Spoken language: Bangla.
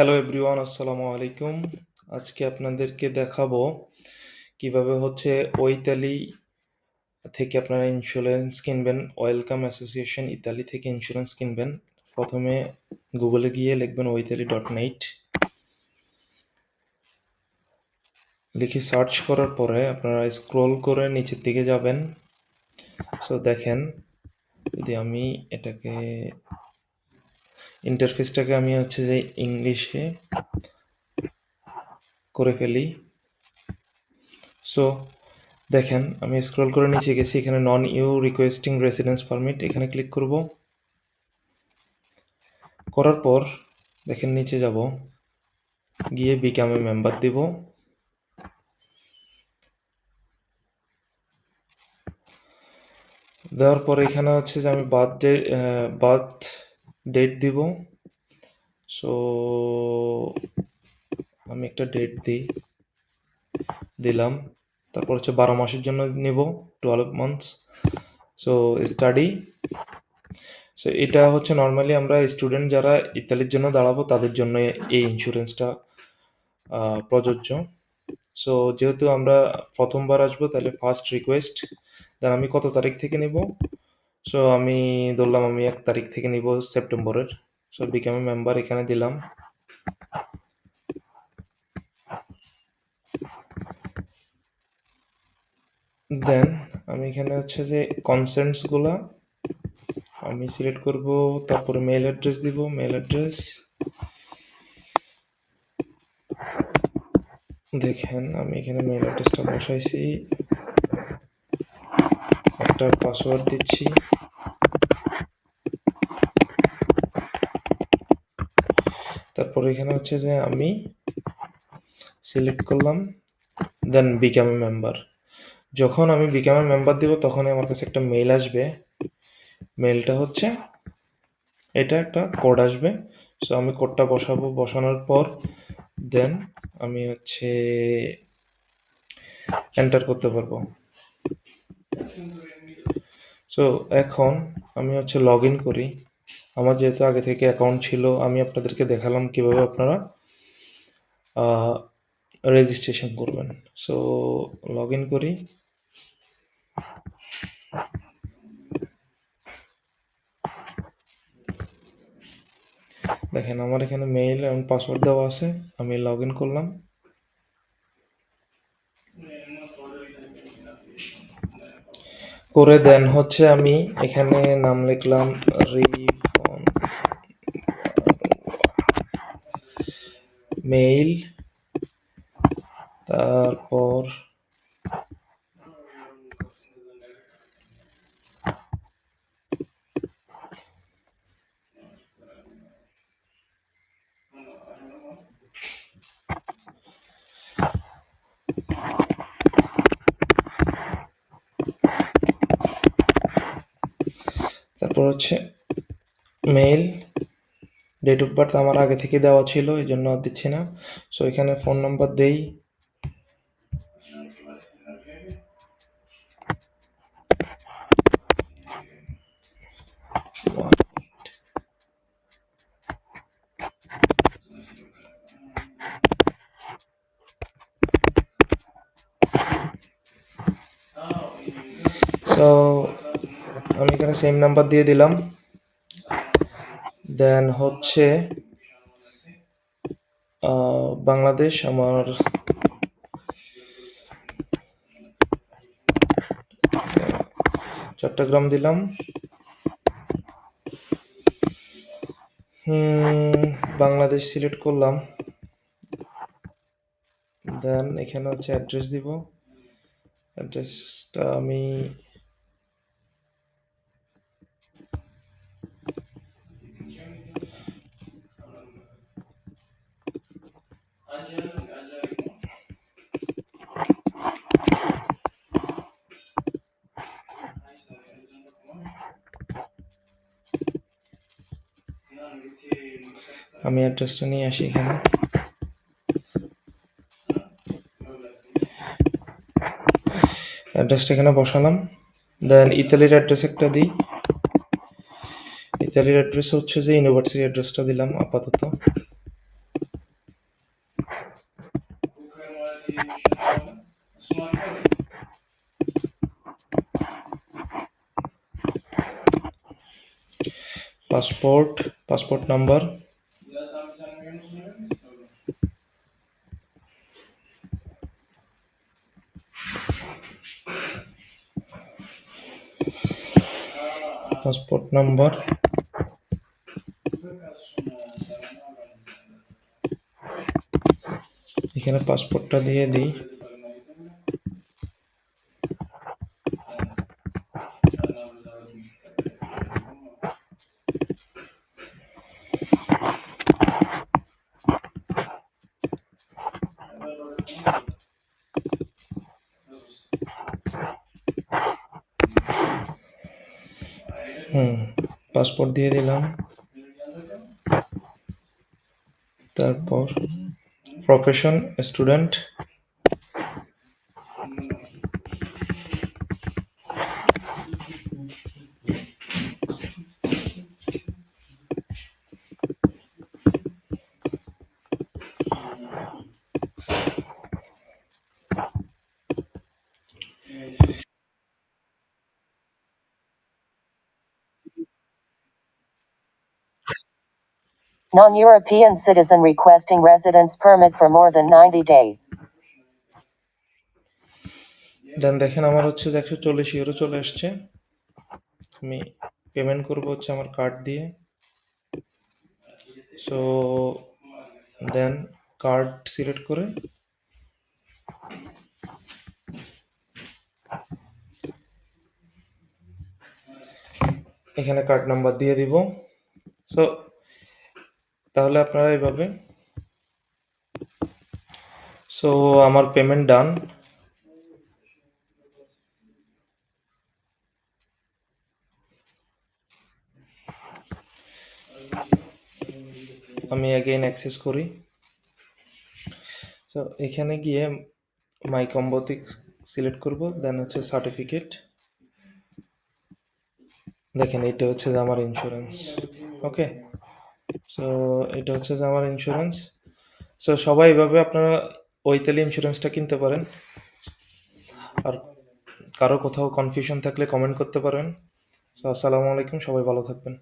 হ্যালো এভরিওয়ান আসসালামু আলাইকুম। আজকে আপনাদেরকে দেখাবো কীভাবে হচ্ছে ওইতালি থেকে আপনারা ইন্স্যুরেন্স কিনবেন ওয়েলকাম অ্যাসোসিয়েশন ইতালি থেকে ইন্স্যুরেন্স কিনবেন। প্রথমে গুগলে গিয়ে লিখবেন ওইতালি ডট নেট লিখে সার্চ করার পরে আপনারা স্ক্রল করে নিচের দিকে যাবেন। সো দেখেন, যদি আমি এটাকে ইন্টারফেসটাকে আমি হচ্ছে যে ইংলিশে করে ফেলি। সো দেখেন, আমি স্ক্রল করে নিচে গেছি, এখানে non EU requesting residence permit এখানে ক্লিক করব। করার পর, দেখেন নিচে যাব, গিয়ে বিকামে মেম্বার দিব। দেওয়ার পর এখানে হচ্ছে যে আমি বার্থ ডে বার্থ ডেট দিব। সো আমি একটা ডেট দিই। দিলাম। তারপর হচ্ছে বারো মাসের জন্য নেব twelve months so study so এটা হচ্ছে নর্মালি আমরা স্টুডেন্ট যারা ইতালির জন্য দাঁড়াবো, তাদের জন্য এই ইন্স্যুরেন্সটা প্রযোজ্য। সো যেহেতু আমরা প্রথমবার আসব, তাহলে ফার্স্ট রিকোয়েস্ট দেন আমি কত তারিখ থেকে নিব? সো আমি ধরলাম আমি এক তারিখ থেকে নিব সেপ্টেম্বরের সো বিকাম মেম্বার এখানে দিলাম। দেন আমি এখানে হচ্ছে যে কনসেন্টসগুলা আমি সিলেক্ট করব, তারপরে মেল অ্যাড্রেস দিব মেল অ্যাড্রেস দেখেন, আমি এখানে মেল অ্যাড্রেসটা বসাইছি। একটা পাসওয়ার্ড দিচ্ছি। তারপর এখানে হচ্ছে যে আমি সিলেক্ট করলাম দেন বিকাম এ মেম্বার যখন আমি বিকামের মেম্বার দিব, তখনই আমার কাছে একটা মেইল আসবে। মেইলটা হচ্ছে, এটা একটা কোড আসবে। সো আমি কোডটা বসাবো, বসানোর পর দেন আমি হচ্ছে এন্টার করতে পারব। সো এখন আমি হচ্ছে লগ ইন করি। আমার যেহেতু আগে থেকে অ্যাকাউন্ট ছিল, আমি আপনাদেরকে দেখালাম কীভাবে আপনারা রেজিস্ট্রেশন করবেন। সো লগ ইন করি। দেখেন, আমার এখানে মেইল এবং পাসওয়ার্ড দেওয়া আছে। আমি লগ ইন করলাম। করে দেন হচ্ছে আমি এখানে নাম লিখলাম রিফোন মেইল তারপর তারপর হচ্ছে মেইল ডেট অফ বার্থ আমার আগে থেকে দেওয়া ছিল, এই জন্য আর দিচ্ছি না। সো এখানে ফোন নাম্বার দেই। সো আমি এখানে সেম নাম্বার দিয়ে দিলাম। দেন হচ্ছে বাংলাদেশ আমার, চট্টগ্রাম দিলাম। বাংলাদেশ সিলেক্ট করলাম। দেন এখানে হচ্ছে অ্যাড্রেস দিব। অ্যাড্রেসটা আমি আমি অ্যাড্রেসটা নিয়ে আসি এখানে। অ্যাড্রেসটা এখানে বসালাম। দেন ইতালির অ্যাড্রেস একটা দিই। ইতালির অ্যাড্রেস হচ্ছে যে ইউনিভার্সিটি অ্যাড্রেসটা দিলাম আপাতত। Passport passport number passport number এখানে পাসপোর্টটা দিয়ে দিই। হুম পাসপোর্ট দিয়ে দিলাম। তারপর profession student Non-European citizen requesting residence permit for more than 90 days. Then দেখেন আমার হচ্ছে একশো চল্লিশ ইউরো চলে আসছে। আমি পেমেন্ট করব হচ্ছে আমার কার্ড দিয়ে। সো দেন কার্ড সিলেক্ট করে। এখানে কার্ড নাম্বার দিয়ে দিব। সো তাহলে আপনারা এইভাবে। সো আমার পেমেন্ট ডান আমি অ্যাগেইন অ্যাক্সেস করি। সো এখানে গিয়ে মাই কম্বোতে সিলেক্ট করব দেন হচ্ছে সার্টিফিকেট দেখেন, এটা হচ্ছে আমার ইন্স্যুরেন্স ওকে সো এটা হচ্ছে যে আমার ইন্স্যুরেন্স সো সবাই এভাবে আপনারা ওইতালি ইন্স্যুরেন্সটা কিনতে পারেন। আর কারও কোথাও কনফিউশন থাকলে কমেন্ট করতে পারেন। সো আসসালামু আলাইকুম, সবাই ভালো থাকবেন।